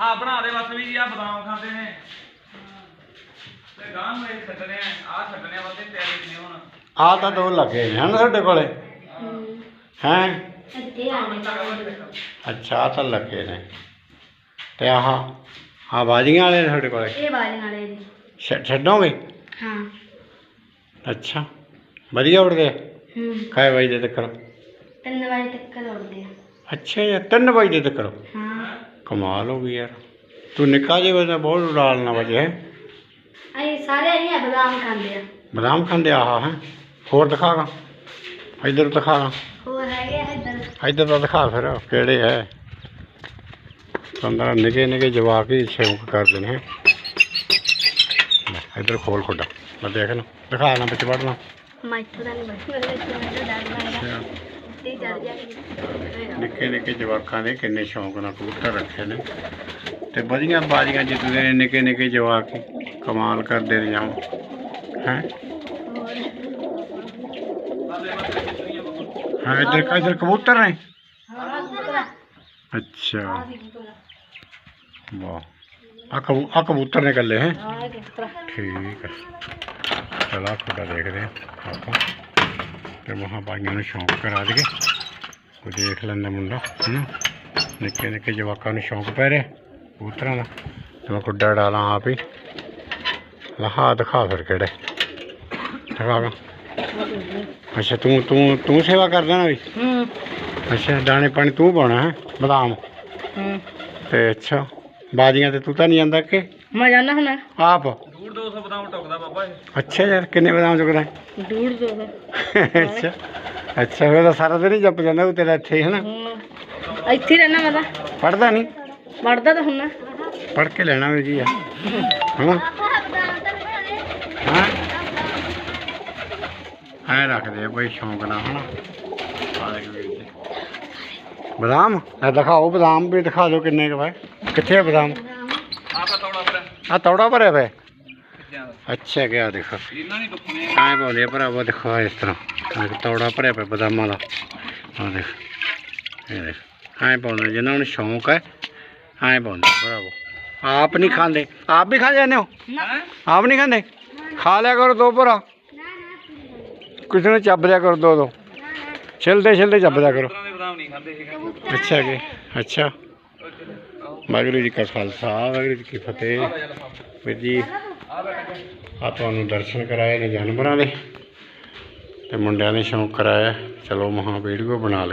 ਆ ਬਣਾ ਦੇ ਬਸ ਵੀ ਆ ਬਦਾਮ ਖਾਂਦੇ ਨੇ। ਤੇ ਗਾਂ ਨੂੰ ਇਹ ਛੱਡਣੇ ਆ ਆ ਛੱਡਣੇ ਆ ਬੰਦੇ ਤਿਆਰੀ ਨੇ ਹੁਣ। ਆ ਤਾਂ ਦੋ ਲੱਗੇ ਨੇ ਹਨ ਤੁਹਾਡੇ ਕੋਲੇ। ਹੈ। ਇੱਥੇ ਆ ਅੱਛਾ ਆਹ ਤਾਂ ਲੱਗੇ ਨੇ। ਤੇ ਆਹ ਆ ਬਾਜੀਆਂ ਵਾਲੇ ਨੇ ਤੁਹਾਡੇ ਕੋਲੇ। ਇਹ ਵਾਲੇ ਛ- ਛੱਡੋਗੇ? ਹਾਂ। ਅੱਛਾ ਵਧੀਆ ਉੜਦੇ ਆ? ਹੂੰ। ਕਾਏ ਵਜੇ ਤੱਕ ਤਿੰਨ ਵਜੇ ਤੱਕ ਦੌੜਦੇ ਆ। ਅੱਛਾ ਯਾਰ 3 ਵਜੇ ਤੱਕ ਹਾਂ। کمال ہو گیا یار تو نکاح جی وجہ بہت ڈالنا وجہ ہے سارے بادام کھاندے بادام کھاندے آہا ہیں ہور دکھا گا ادھر دکھا گا ادھر تو دکھا پھر کیڑے ہے پندرہ نگے نگے جوا کے شوق کر دینے ہیں ادھر کھول کھڈا میں دیکھنا دکھا نا بچے بڑھنا ਨਿੱਕੇ ਨਿੱਕੇ ਜਵਾਕਾਂ ਦੇ ਕਿੰਨੇ ਸ਼ੌਂਕ ਨਾਲ ਕਬੂਤਰ ਰੱਖੇ ਨੇ ਤੇ ਵਧੀਆ ਬਾਜ਼ੀਆਂ ਜਿੱਤਦੇ ਨੇ ਨਿੱਕੇ ਨਿੱਕੇ ਜਵਾਕ ਹੀ ਕਮਾਲ ਕਰਦੇ ਨੇ ਜਾਂ ਹੈ ਹਾਂ ਇੱਧਰ ਇੱਧਰ ਕਬੂਤਰ ਨੇ ਅੱਛਾ ਵਾਹ ਆ ਕਬੂ ਆ ਕਬੂਤਰ ਨੇ ਇਕੱਲੇ ਹੈ ਠੀਕ ਹੈ ਚਲਾ ਖੋਡਾ ਦੇਖਦੇ ਹਾਂ ਆਪਾਂ ਤੇ ਮਹਾਂ ਭਾਈਆਂ ਨੂੰ ਸ਼ੌਂਕ ਕਰਾ ਦਈਏ। ਕੋਈ ਦੇਖ ਲੈਂਦਾ ਮੁੰਡਾ ਹਨਾ ਨਿੱਕੇ ਨਿੱਕੇ ਜਵਾਕਾਂ ਨੂੰ ਸ਼ੌਂਕ ਪੈ ਰਿਹਾ ਕਬੂਤਰਾਂ ਦਾ। ਤੇ ਮੈਂ ਖੁੱਡਾ ਡਾਲਾਂ ਆਪ ਹੀ। ਲਹਾ ਦਿਖਾ ਫਿਰ ਕਿਹੜੇ। ਦਿਖਾਗਾ ਅੱਛਾ ਤੂੰ ਤੂੰ ਤੂੰ ਸੇਵਾ ਕਰਦਾ ਨਾ ਵੀ? ਹੂੰ। ਅੱਛਾ ਦਾਣੇ ਪਾਣੀ ਤੂੰ ਪਾਉਣਾ ਹੈ? ਬਦਾਮ। ਹੂੰ। ਤੇ ਅੱਛਾ ਬਾਜੀਆਂ ਤੇ ਤੂੰ ਤਾਂ ਨਹੀਂ ਜਾਂਦਾ ਕਿ ਮੈਂ ਜਾਣਾ ਹੁਣ। ਆਪ? ਦੂਰ 200 ਬਦਾਮ ਟੁਕਦਾ ਬਾਬਾ ਇਹ ਅੱਛਾ ਯਾਰ ਕਿੰਨੇ ਬਦਾਮ ਚੁੱਕਦਾ ਹੈ? ਦੂਰ ਦੋ ਅੱਛਾ ਅੱਛਾ ਫਿਰ ਤਾਂ ਸਾਰਾ ਦਿਨ ਹੀ ਜੱਪ ਜਾਂਦਾ ਉਹ ਤੇਰਾ ਇੱਥੇ ਹੀ ਹੈ ਨਾ ਇੱਥੇ ਰਹਿਣਾ ਮੈਂ ਤਾਂ ਪੜਦਾ ਨਹੀਂ ਪੜਦਾ ਤਾਂ ਹੁਣ ਪੜ ਕੇ ਲੈਣਾ ਵੀ ਜੀ ਆ ਹਾਂ ਹਾਂ ਐ ਰੱਖਦੇ ਆ ਬਈ ਸ਼ੌਂਕ ਨਾਲ ਹਨਾ ਆ ਦੇਖ ਵੀਰ ਜੀ। ਬਦਾਮ ਆ ਦਿਖਾਓ ਬਦਾਮ ਵੀ ਦਿਖਾ ਦਿਓ ਕਿੰਨੇ ਕੁ ਵਾ ਕਿੱਥੇ ਆ ਬਦਾਮ ਆ ਤਾਂ ਤੌੜਾ ਪਰ ਆ ਤੌੜਾ ਭਰਿਆ ਵੇ ਕਿੱਥਿਆਂ ਦਾ ਅੱਛਾ ਗਿਆ ਦੇਖੋ। ਪਾਉਂਦੇ ਆ ਭਰਾਵਾ ਦੇਖੋ ਇਸ ਤਰ੍ਹਾਂ। ਦੇਖ ਤੌੜਾ ਭਰਿਆ ਪਿਆ ਬਦਾਮਾਂ ਦਾ। ਆ ਦੇਖ ਇਹ ਦੇਖ। ਐ ਪਾਉਂਦੇ ਜਿਹਨਾਂ ਨੂੰ ਸ਼ੌਂਕ ਹੈ ਐ ਪਾਉਂਦੇ ਭਰਾਵਾ। ਆਪ ਨਹੀਂ ਖਾਂਦੇ। ਆਪ ਵੀ ਖਾ ਜਾਂਦੇ ਹੋ? ਆਪ ਨਹੀਂ ਖਾਂਦੇ? ਖਾ ਲਿਆ ਕਰੋ ਦੋ ਭਰਾ। ਕਿਸੇ ਨੂੰ ਚੱਬ ਲਿਆ ਕਰੋ ਦੋ ਦੋ। ਛਿਲਦੇ ਛਿਲਦੇ ਚੱਬ ਲਿਆ ਕਰੋ। ਅੱਛਾ ਜੀ ਅੱਛਾ। ਵਾਹਿਗੁਰੂ ਜੀ ਕਾ ਖਾਲਸਾ ਵਾਹਿਗੁਰੂ ਜੀ ਕੀ ਫਤਿਹ। ਵੀਰ ਜੀ ਆ ਤੁਹਾਨੂੰ ਦਰਸ਼ਨ ਕਰਾਏ ਨੇ ਜਾਨਵਰਾਂ ਦੇ ਤੇ ਮੁੰਡਿਆਂ ਨੇ ਸ਼ੌਂਕ ਕਰਾਇਆ, ਚਲੋ ਮਹਾ ਵੀਡੀਓ ਬਣਾ ਲਈ